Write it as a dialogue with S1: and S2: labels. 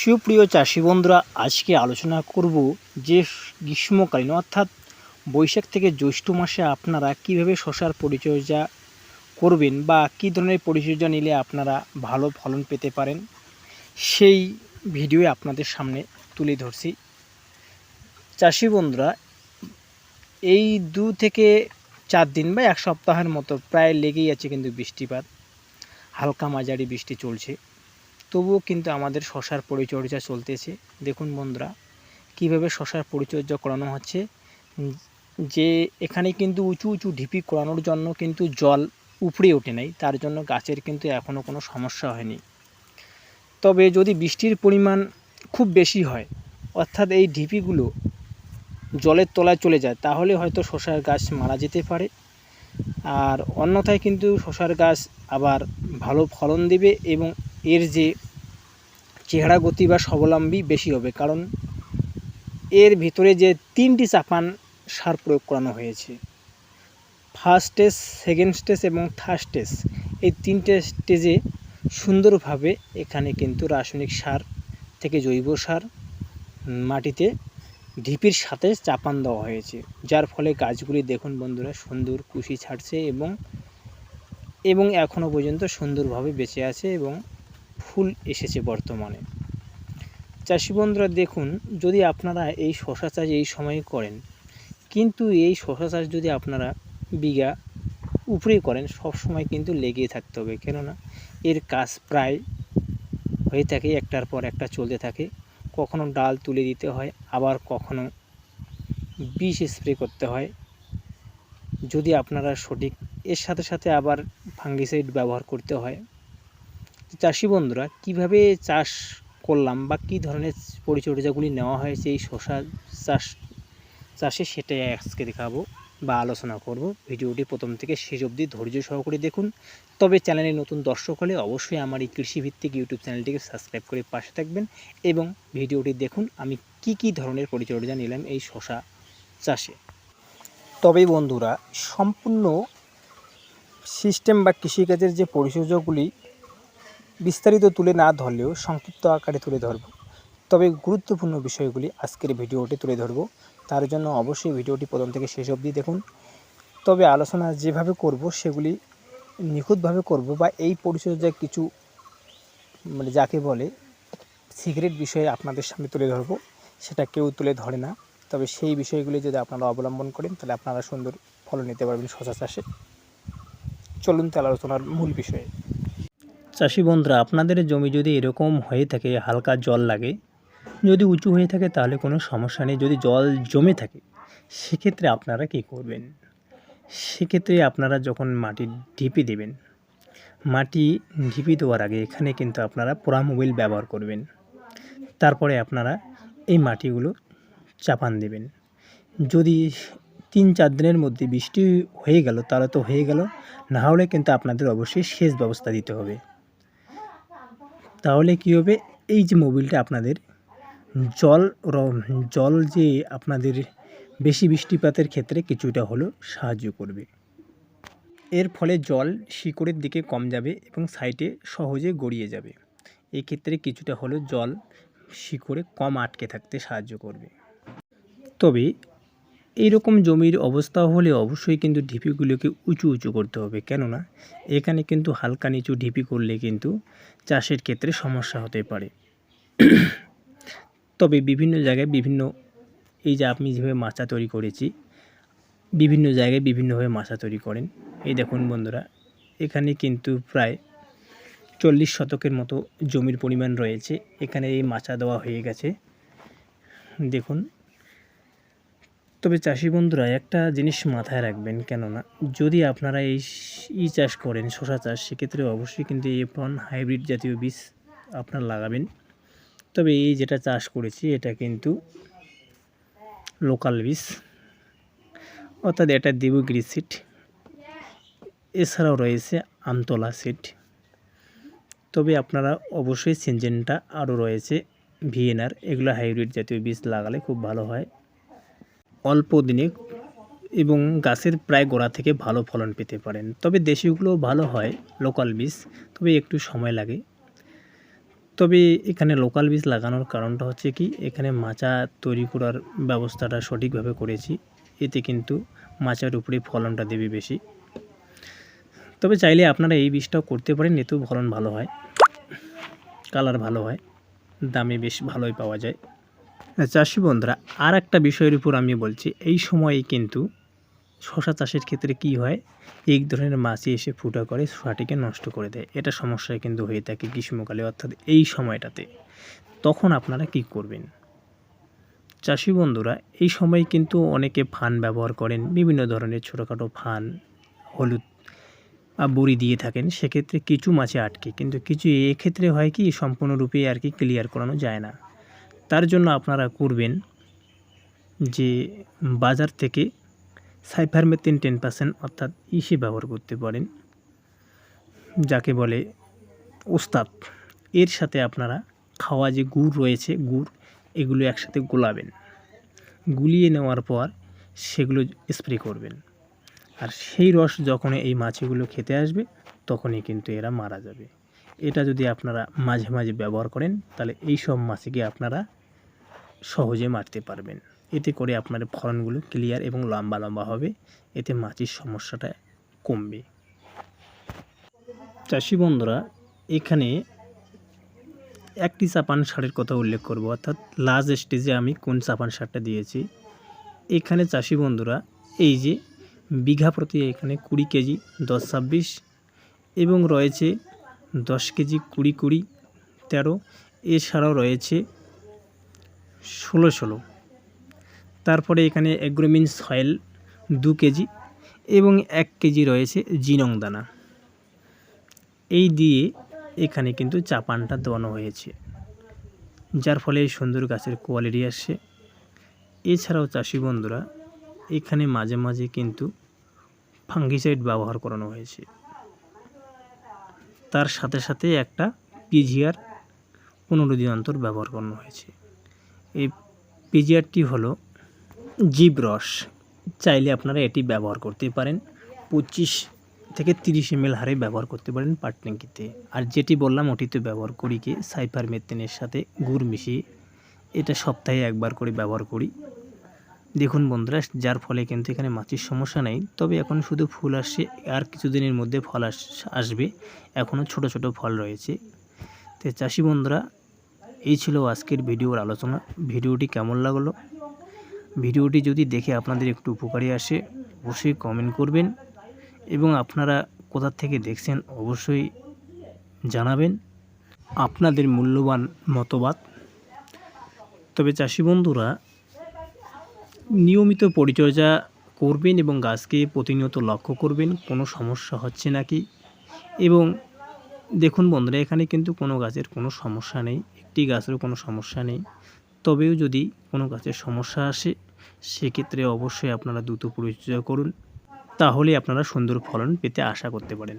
S1: সুপ্রিয় চাষি বন্ধুরা, আজকে আলোচনা করব যে গ্রীষ্মকালীন, অর্থাৎ বৈশাখ থেকে জ্যৈষ্ঠ মাসে আপনারা কীভাবে শশার পরিচর্যা করবেন বা কী ধরনের পরিচর্যা নিলে আপনারা ভালো ফলন পেতে পারেন, সেই ভিডিও আপনাদের সামনে তুলে ধরছি। চাষি বন্ধুরা, এই দু থেকে চার দিন বা এক সপ্তাহের মতো প্রায় লেগেই আছে কিন্তু বৃষ্টিপাত। হালকা মাঝারি বৃষ্টি চলছে। তবুও কিন্তু আমাদের শশার পরিচর্যা চলতেছে। দেখুন বন্ধুরা, কীভাবে শশার পরিচর্যা করানো হচ্ছে। যে এখানে কিন্তু উঁচু উঁচু ঢিপি করানোর জন্য কিন্তু জল উপড়ে ওঠে নাই, তার জন্য গাছের কিন্তু এখনও কোনো সমস্যা হয়নি। তবে যদি বৃষ্টির পরিমাণ খুব বেশি হয়, অর্থাৎ এই ঢিপিগুলো জলের তলায় চলে যায়, তাহলে হয়তো শশার গাছ মারা যেতে পারে। আর অন্যথায় কিন্তু শশার গাছ আবার ভালো ফলন দেবে এবং এর যে চেহারা গতি বা স্বাবলম্বী বেশি হবে, কারণ এর ভিতরে যে তিনটি চাপান সার প্রয়োগ করানো হয়েছে। ফার্স্ট স্টেজ সেকেন্ড স্টেজ এবং থার্ড স্টেজ এই তিনটে স্টেজে সুন্দরভাবে এখানে কিন্তু রাসায়নিক সার থেকে জৈব সার মাটিতে ঢিপির সাথে চাপান দেওয়া হয়েছে, যার ফলে গাছগুলি দেখুন বন্ধুরা সুন্দর কুশি ছাড়ছে এবং এবং এখনও পর্যন্ত সুন্দরভাবে বেঁচে আছে এবং ফুল এসেছে বর্তমানে। চাষি বন্ধুরা, দেখুন, যদি আপনারা এই শশা চাষ এই সময়ে করেন, কিন্তু এই শশা চাষ যদি আপনারা বিঘা উপরেই করেন সব সময় কিন্তু লেগেই থাকতে হবে। কেননা, এর কাজ প্রায় হয়ে থাকে, একটার পর একটা চলতে থাকে। কখনো ডাল তুলে দিতে হয়, আবার কখনো বিষ স্প্রে করতে হয়। যদি আপনারা সঠিক, এর সাথে সাথে আবার ফাঙ্গিসাইড ব্যবহার করতে হয় চাষি বন্ধুরা, কীভাবে চাষ করলাম বা কী ধরনের পরিচর্যাগুলি নেওয়া হয়েছে এই শশা চাষ, চাষে সেটাই আজকে দেখাবো বা আলোচনা করব। ভিডিওটি প্রথম থেকে শেষ অবধি ধৈর্য সহকারে দেখুন। তবে চ্যানেলে নতুন দর্শক হলে অবশ্যই আমার এই কৃষিভিত্তিক ইউটিউব চ্যানেলটিকে সাবস্ক্রাইব করে পাশে থাকবেন এবং ভিডিওটি দেখুন, আমি কি কি ধরনের পরিচর্যা নিলাম এই শশা চাষে। তবে বন্ধুরা, সম্পূর্ণ সিস্টেম বা কৃষিকাজের যে পরিচর্যাগুলি বিস্তারিত তুলে না ধরলেও সংক্ষিপ্ত আকারে তুলে ধরব। তবে গুরুত্বপূর্ণ বিষয়গুলি আজকের ভিডিওটি তুলে ধরব। তার জন্য অবশ্যই ভিডিওটি প্রথম থেকে শেষ অবধি দেখুন। তবে আলোচনা যেভাবে করব, সেগুলি নিখুঁতভাবে করব বা এই পরিচর্যায় কিছু মানে যাকে বলে সিক্রেট বিষয়ে আপনাদের সামনে তুলে ধরব, সেটা কেউ তুলে ধরে না। তবে সেই বিষয়গুলি যদি আপনারা অবলম্বন করেন, তাহলে আপনারা সুন্দর ফলন নিতে পারবেন শশা চাষে চলুন তাহলে আলোচনার মূল বিষয়ে। চাষি বন্ধুরা, আপনাদের জমি যদি এরকম হয়ে থাকে, হালকা জল লাগে, যদি উঁচু হয়ে থাকে তাহলে কোনো সমস্যা নেই, যদি জল জমে থাকে, সেক্ষেত্রে আপনারা কী করবেন? সেক্ষেত্রে আপনারা যখন মাটি ঢিপি দেবেন, মাটি ঢিপি দেওয়ার আগে এখানে কিন্তু আপনারা মোবিল ব্যবহার করবেন। তারপরে আপনারা এই মাটিগুলো চাপান দেবেন। যদি তিন চার দিনের মধ্যে বৃষ্টি হয়ে গেল, তাহলে তো হয়ে গেল, না হলে কিন্তু আপনাদের অবশ্যই সেচ ব্যবস্থা দিতে হবে। তাহলে কী হবে? এই যে মোবিলটা আপনাদের, জল জল যে আপনাদের বেশি বৃষ্টিপাতের ক্ষেত্রে কিছুটা হলেও সাহায্য করবে। এর ফলে জল শিকড়ের দিকে কম যাবে এবং সাইটে সহজে গড়িয়ে যাবে। এক্ষেত্রে কিছুটা হলেও জল শিকড়ে কম আটকে থাকতে সাহায্য করবে। তবে এইরকম জমির অবস্থা হলে অবশ্যই কিন্তু ঢিপিগুলোকে উঁচু উঁচু করতে হবে। কেননা, এখানে কিন্তু হালকা নিচু ঢিপি করলে কিন্তু চাষের ক্ষেত্রে সমস্যা হতে পারে। তবে বিভিন্ন জায়গায় বিভিন্ন, এই যে আপনি যেভাবে মাচা তৈরি করেছি, বিভিন্ন জায়গায় বিভিন্নভাবে মাচা তৈরি করেন। এই দেখুন বন্ধুরা, এখানে কিন্তু প্রায় চল্লিশ শতকের মতো জমির পরিমাণ রয়েছে। এখানে এই মাচা দেওয়া হয়ে গেছে। দেখুন তবে চাষি বন্ধুরা, একটা জিনিস মাথায় রাখবেন কেননা, যদি আপনারা এই ই চাষ করেন শশা চাষ, সেক্ষেত্রে অবশ্যই কিন্তু এফন হাইব্রিড জাতীয় বীজ আপনার লাগাবেন। তবে এই যেটা চাষ করেছি, এটা কিন্তু লোকাল বীজ। অর্থাৎ এটা দেবগিরি সিট এছাড়াও রয়েছে আমতলা সিট তবে আপনারা অবশ্যই সিনজেনটা আরও রয়েছে ভিএনআর এগুলো হাইব্রিড জাতীয় বীজ লাগালে খুব ভালো হয়। অল্প দিনে এবং গাছের প্রায় গোড়া থেকে ভালো ফলন পেতে পারেন। তবে দেশিগুলো ভালো হয় লোকাল বীজ, তবে একটু সময় লাগে। তবে এখানে লোকাল বীজ লাগানোর কারণটা হচ্ছে কি, এখানে মাচা তৈরি করার ব্যবস্থাটা সঠিকভাবে করেছি। এতে কিন্তু মাচার উপরে ফলনটা দেবে বেশি। তবে চাইলে আপনারা এই বীজটাও করতে পারেন, এতেও ফলন ভালো হয়। কালার ভালো হয়, দামে বেশ ভালোই পাওয়া যায়। চাষি বন্ধুরা আর একটা বিষয়ের উপর আমি বলছি, এই সময়ে কিন্তু শশা চাষের ক্ষেত্রে কি হয়? এক ধরনের মাছি এসে ফুটা করে শশাটিকে নষ্ট করে দেয়। এটা সমস্যায় কিন্তু হয়ে থাকে গ্রীষ্মকালে, অর্থাৎ এই সময়টাতে। তখন আপনারা কি করবেন? চাষি বন্ধুরা, এই সময় কিন্তু অনেকে ফান ব্যবহার করেন, বিভিন্ন ধরনের ছোটোখাটো ফান, হলুদ বা বড়ি দিয়ে থাকেন, সেক্ষেত্রে কিছু মাছে আটকে। কিন্তু কিছু এক্ষেত্রে হয় কি, সম্পূর্ণরূপে আর কি ক্লিয়ার করানো যায় না। তার জন্য আপনারা করবেন যে বাজার থেকে সাইফারমেথিন টেন পার্সেন্ট অর্থাৎ ইসে ব্যবহার করতে পারেন, যাকে বলে ওস্তাদ। এর সাথে আপনারা খাওয়া যে গুড় রয়েছে, গুড়, এগুলো একসাথে গোলাবেন। গুলিয়ে নেওয়ার পর সেগুলো স্প্রে করবেন। আর সেই রস যখন এই মাছিগুলো খেতে আসবে, তখনই কিন্তু এরা মারা যাবে। এটা যদি আপনারা মাঝে মাঝে ব্যবহার করেন, তাহলে এই সব মাছকে আপনারা সহজে মারতে পারবেন। এতে করে আপনার ফলনগুলো ক্লিয়ার এবং লম্বা লম্বা হবে। এতে মাছির সমস্যাটা কমবে। চাষি বন্ধুরা, এখানে একটি চাপান সারের কথা উল্লেখ করব, অর্থাৎ লাস্ট স্টেজে আমি কোন চাপান সারটা দিয়েছি। এখানে চাষি বন্ধুরা, এই যে বিঘা প্রতি এখানে কুড়ি কেজি, দশ ছাব্বিশ এবং রয়েছে দশ কেজি কুড়ি কুড়ি, তেরো, এছাড়াও রয়েছে ষোলো ষোলো। তারপরে এখানে অ্যাগ্রোমিন সয়েল দু কেজি এবং এক কেজি রয়েছে জিনং দানা। এই দিয়ে এখানে কিন্তু চাপানটা দেওয়ানো হয়েছে, যার ফলে সুন্দর গাছের কোয়ালিটি আসছে এছাড়াও চাষি বন্ধুরা, এখানে মাঝে মাঝে কিন্তু ফাঙ্গিসাইড ব্যবহার করানো হয়েছে। তার সাথে সাথে একটা পিজিআর পনেরো দিন অন্তর ব্যবহার করানো হয়েছে। এই পিজিআরটি হলো জীব রস। চাইলে আপনারা এটি ব্যবহার করতে পারেন। পঁচিশ থেকে তিরিশ এম হারে ব্যবহার করতে পারেন পাট ট্যাঙ্কিতে। আর যেটি বললাম ওটিতে ব্যবহার করি কি? সাইফার মেথেনের সাথে গুড় মিশিয়ে এটা সপ্তাহে একবার করে ব্যবহার করি। দেখুন বন্ধুরা, যার ফলে কিন্তু এখানে মাছির সমস্যা নেই। তবে এখন শুধু ফুল আসছে, আর কিছুদিনের মধ্যে ফল আস, আসবে। এখনও ছোট ছোট ফল রয়েছে। তো চাষি বন্ধুরা, এই ছিল আজকের ভিডিওর আলোচনা। ভিডিওটি কেমন লাগল? ভিডিওটি যদি দেখে আপনাদের একটু উপকারী আসে, অবশ্যই কমেন্ট করবেন। এবং আপনারা কোথা থেকে দেখছেন, অবশ্যই জানাবেন। আপনাদের মূল্যবান মতবাদ। তবে চাষি বন্ধুরা নিয়মিত পরিচর্যা করবেন এবং গাছকে প্রতিনিয়ত লক্ষ্য করবেন, কোনো সমস্যা হচ্ছে নাকি? এবং দেখুন বন্ধুরা, এখানে কিন্তু কোনো গাছের কোনো সমস্যা নেই, একটি গাছেরও কোনো সমস্যা নেই। তবেও যদি কোনো গাছের সমস্যা আসে, সেক্ষেত্রে অবশ্যই আপনারা দ্রুত পরিচর্যা করুন, তাহলে আপনারা সুন্দর ফলন পেতে আশা করতে পারেন।